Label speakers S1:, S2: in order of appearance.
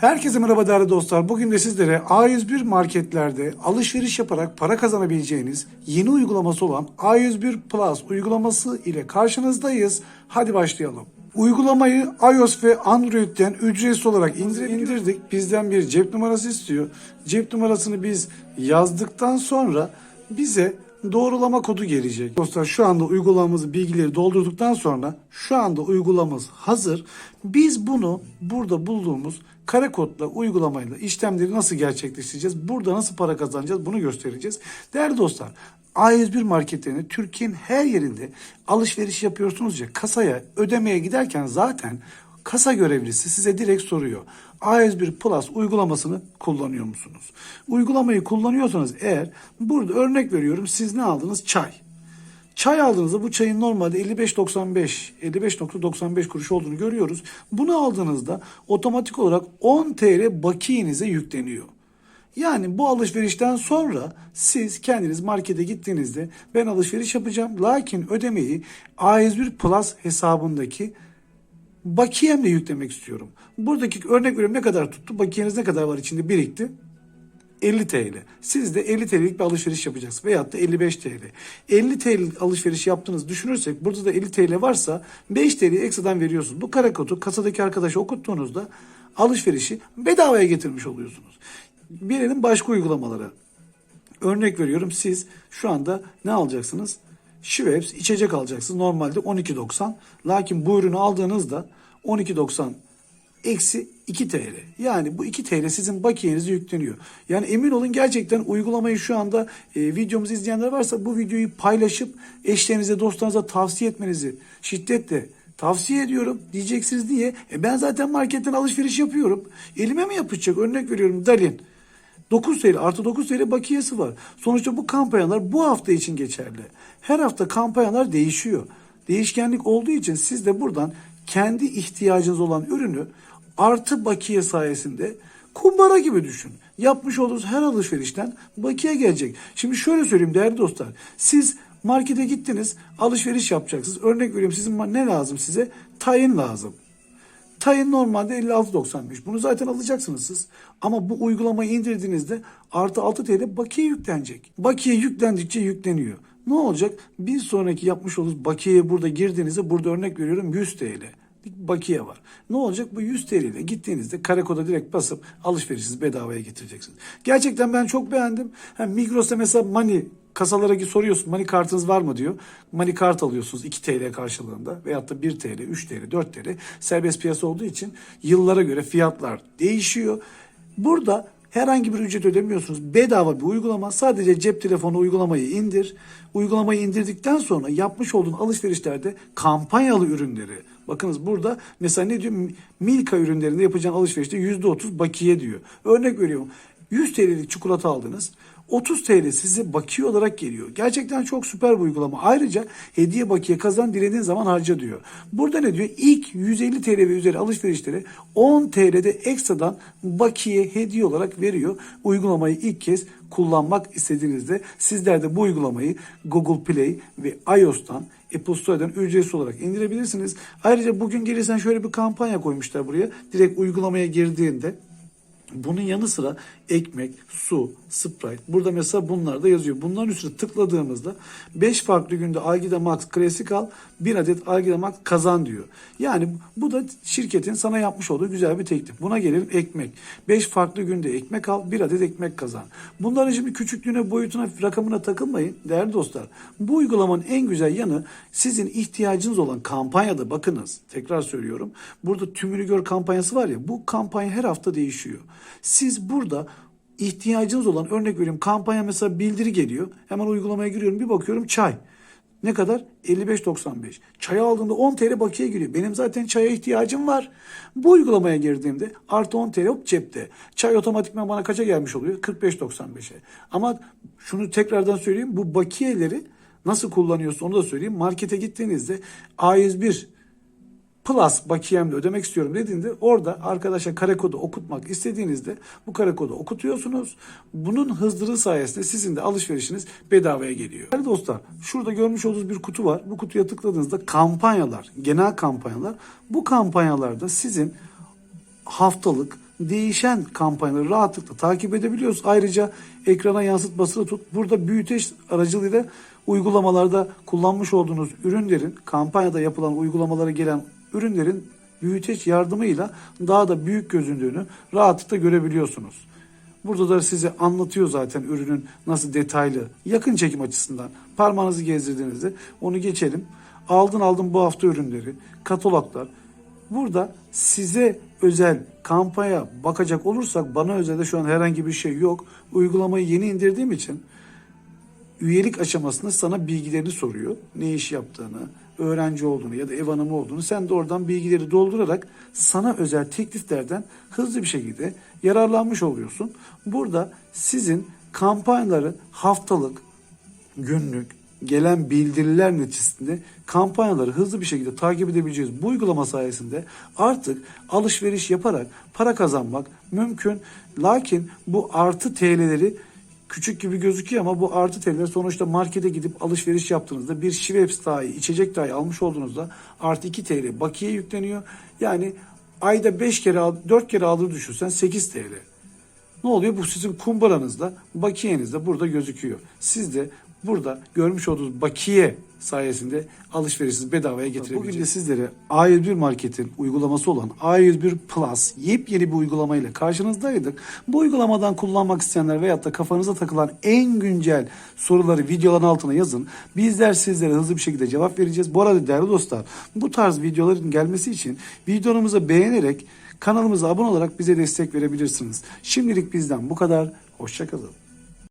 S1: Herkese merhaba değerli dostlar. Bugün de sizlere A101 marketlerde alışveriş yaparak para kazanabileceğiniz yeni uygulaması olan A101 Plus uygulaması ile karşınızdayız. Hadi başlayalım. Uygulamayı iOS ve Android'den ücretsiz olarak indir- indirdik. Bizden bir cep numarası istiyor. Cep numarasını biz yazdıktan sonra bize doğrulama kodu gelecek. Dostlar şu anda uygulamamızı bilgileri doldurduktan sonra şu anda uygulamamız hazır. Biz bunu burada bulduğumuz kare kodla uygulamayla işlemleri nasıl gerçekleştireceğiz? Burada nasıl para kazanacağız? Bunu göstereceğiz. Değerli dostlar A101 marketlerinde Türkiye'nin her yerinde alışveriş yapıyorsunuz ya kasaya ödemeye giderken zaten kasa görevlisi size direkt soruyor. A101 Plus uygulamasını kullanıyor musunuz? Uygulamayı kullanıyorsanız eğer burada örnek veriyorum siz ne aldınız? Çay. Çay aldığınızda bu çayın normalde 55.95 55.95 kuruş olduğunu görüyoruz. Bunu aldığınızda otomatik olarak 10 TL bakiyenize yükleniyor. Yani bu alışverişten sonra siz kendiniz markete gittiğinizde ben alışveriş yapacağım lakin ödemeyi A101 Plus hesabındaki bakiyemle yüklemek istiyorum. Buradaki örnek veriyorum ne kadar tuttu? Bakiyeniz ne kadar var içinde birikti? 50 TL. Siz de 50 TL'lik bir alışveriş yapacaksınız veyahut da 55 TL. 50 TL alışveriş yaptığınızı düşünürsek burada da 50 TL varsa 5 TL ekstradan veriyorsunuz. Bu kare kodu kasadaki arkadaşa okuttuğunuzda alışverişi bedavaya getirmiş oluyorsunuz. Gelelim başka uygulamalara. Örnek veriyorum siz şu anda ne alacaksınız? Schweppes içecek alacaksınız. Normalde 12.90. Lakin bu ürünü aldığınızda 12.90 eksi 2 TL. Yani bu 2 TL sizin bakiyenize yükleniyor. Yani emin olun gerçekten uygulamayı şu anda e, videomuzu izleyenler varsa bu videoyu paylaşıp eşlerinize dostlarınıza tavsiye etmenizi şiddetle tavsiye ediyorum. Diyeceksiniz niye? E ben zaten marketten alışveriş yapıyorum. Elime mi yapışacak? Örnek veriyorum Dalin. 9 TL artı 9 TL bakiyesi var. Sonuçta bu kampanyalar bu hafta için geçerli. Her hafta kampanyalar değişiyor. Değişkenlik olduğu için siz de buradan kendi ihtiyacınız olan ürünü artı bakiye sayesinde kumbara gibi düşün. Yapmış olduğunuz her alışverişten bakiye gelecek. Şimdi şöyle söyleyeyim değerli dostlar. Siz markete gittiniz alışveriş yapacaksınız. Örnek veriyorum sizin ne lazım size? Tayin lazım. Tayin normalde 56.95. Bunu zaten alacaksınız siz. Ama bu uygulamayı indirdiğinizde artı 6 TL bakiye yüklenecek. Bakiye yüklendikçe yükleniyor. Ne olacak? Bir sonraki yapmış olduğunuz bakiyeye burada girdiğinizde burada örnek veriyorum 100 TL bakiye var. Ne olacak? Bu 100 TL ile gittiğinizde kare koda direkt basıp alışverişinizi bedavaya getireceksiniz. Gerçekten ben çok beğendim. Hem Migros'ta mesela Money kasalara soruyorsun Money kartınız var mı diyor. Money kart alıyorsunuz 2 TL karşılığında veyahut da 1 TL, 3 TL, 4 TL serbest piyasa olduğu için yıllara göre fiyatlar değişiyor. Burada herhangi bir ücret ödemiyorsunuz. Bedava bir uygulama. Sadece cep telefonu uygulamayı indir. Uygulamayı indirdikten sonra yapmış olduğun alışverişlerde kampanyalı ürünleri. Bakınız burada mesela ne diyor? Milka ürünlerinde yapacağın alışverişte %30 bakiye diyor. Örnek veriyorum. 100 TL'lik çikolata aldınız. 30 TL size bakiye olarak geliyor. Gerçekten çok süper bir uygulama. Ayrıca hediye bakiye kazan dilediğin zaman harca diyor. Burada ne diyor? İlk 150 TL ve üzeri alışverişleri 10 TL'de ekstradan bakiye hediye olarak veriyor. Uygulamayı ilk kez kullanmak istediğinizde sizler de bu uygulamayı Google Play ve iOS'tan Apple Store'dan ücretsiz olarak indirebilirsiniz. Ayrıca bugün gelirsen şöyle bir kampanya koymuşlar buraya. Direkt uygulamaya girdiğinde bunun yanı sıra ekmek, su, Sprite. Burada mesela bunlar da yazıyor. Bunların üstüne tıkladığımızda 5 farklı günde Algida Max klasik al, 1 adet Algida Max kazan diyor. Yani bu da şirketin sana yapmış olduğu güzel bir teklif. Buna gelelim ekmek. 5 farklı günde ekmek al, 1 adet ekmek kazan. Bunların şimdi küçüklüğüne, boyutuna, rakamına takılmayın değerli dostlar. Bu uygulamanın en güzel yanı sizin ihtiyacınız olan kampanyada bakınız. Tekrar söylüyorum. Burada tümünü gör kampanyası var ya bu kampanya her hafta değişiyor. Siz burada ihtiyacınız olan örnek veriyorum kampanya mesela bildiri geliyor. Hemen uygulamaya giriyorum bir bakıyorum çay. Ne kadar? 55.95. Çaya aldığımda 10 TL bakiye giriyor. Benim zaten çaya ihtiyacım var. Bu uygulamaya girdiğimde artı 10 TL hop cepte. Çay otomatikman bana kaça gelmiş oluyor? 45.95'e. Ama şunu tekrardan söyleyeyim. Bu bakiyeleri nasıl kullanıyorsun onu da söyleyeyim. Markete gittiğinizde A101 Plus bakiyemle ödemek istiyorum dediğinde orada arkadaşa kare kodu okutmak istediğinizde bu kare kodu okutuyorsunuz. Bunun hızlılığı sayesinde sizin de alışverişiniz bedavaya geliyor. Değerli dostlar şurada görmüş olduğunuz bir kutu var. Bu kutuya tıkladığınızda kampanyalar, genel kampanyalar. Bu kampanyalarda sizin haftalık, değişen kampanyaları rahatlıkla takip edebiliyoruz. Ayrıca ekrana yansıtmasını tut. Burada büyüteç aracılığıyla uygulamalarda kullanmış olduğunuz ürünlerin, kampanyada yapılan uygulamalara gelen ürünlerin büyüteç yardımıyla daha da büyük gözündüğünü rahatlıkla görebiliyorsunuz. Burada da size anlatıyor zaten ürünün nasıl detaylı, yakın çekim açısından. Parmağınızı gezdirdiğinizde onu geçelim. Aldın aldın bu hafta ürünleri, kataloglar. Burada size özel kampanya bakacak olursak bana özel de şu an herhangi bir şey yok. Uygulamayı yeni indirdiğim için üyelik aşamasında sana bilgilerini soruyor. Ne iş yaptığını, öğrenci olduğunu ya da ev hanımı olduğunu sen de oradan bilgileri doldurarak sana özel tekliflerden hızlı bir şekilde yararlanmış oluyorsun. Burada sizin kampanyaları haftalık, günlük, gelen bildiriler neticesinde kampanyaları hızlı bir şekilde takip edebileceğiz. Bu uygulama sayesinde artık alışveriş yaparak para kazanmak mümkün. Lakin bu artı TL'leri küçük gibi gözüküyor ama bu artı TL'ler sonuçta markete gidip alışveriş yaptığınızda bir Schweppes dahi, içecek dahi almış olduğunuzda artı 2 TL bakiye yükleniyor. Yani ayda 5 kere, al- 4 kere aldığını düşünsen 8 TL. Ne oluyor? Bu sizin kumbaranızda, bakiyenizde burada gözüküyor. Siz de burada görmüş olduğunuz bakiye sayesinde alışverişinizi bedavaya getirebileceksiniz. Bugün de sizlere A101 Market'in uygulaması olan A101 Plus yepyeni bir uygulamayla karşınızdaydık. Bu uygulamadan kullanmak isteyenler veyahut da kafanıza takılan en güncel soruları videoların altına yazın. Bizler sizlere hızlı bir şekilde cevap vereceğiz. Bu arada değerli dostlar bu tarz videoların gelmesi için videomuzu beğenerek Kanalımıza abone olarak bize destek verebilirsiniz. Şimdilik bizden bu kadar. Hoşçakalın.